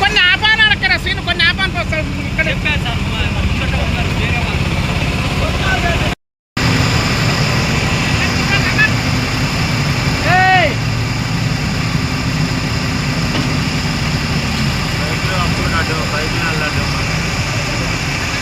కొన్ని ఆపాను అక్కడ సీన్ కొన్ని ఆపాను వస్తాడు. ఇక్కడ. చెప్పాను જો કંઈક ના લાડુ.